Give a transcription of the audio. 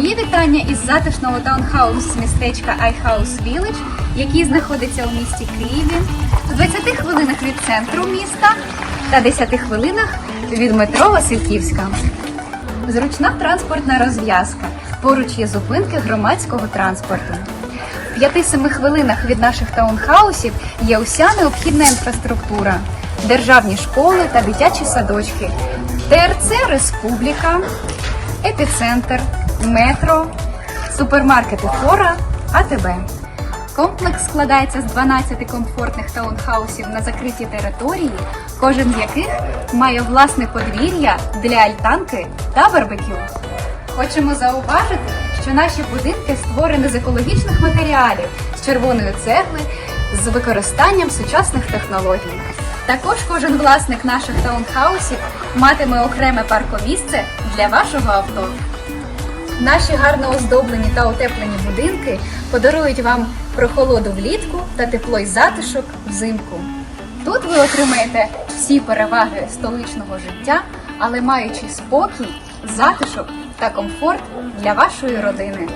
вітання із затишного таунхаусу з містечка iHouse Village, який знаходиться у місті Києві, в 20 хвилинах від центру міста та 10 хвилинах від метро Васильківська. Зручна транспортна розв'язка. Поруч є зупинки громадського транспорту. В 5-7 хвилинах від наших таунхаусів є уся необхідна інфраструктура, державні школи та дитячі садочки, ТРЦ Республіка, епіцентр, метро, супермаркети Фора, АТБ. Комплекс складається з 12 комфортних таунхаусів на закритій території, кожен з яких має власне подвір'я для альтанки та барбекю. Хочемо зауважити, що наші будинки створені з екологічних матеріалів, з червоної цегли, з використанням сучасних технологій. Також кожен власник наших таунхаусів матиме окреме паркомісце для вашого авто. Наші гарно оздоблені та утеплені будинки подарують вам прохолоду влітку та тепло й затишок взимку. Тут ви отримаєте всі переваги столичного життя, але маючи спокій, затишок та комфорт для вашої родини.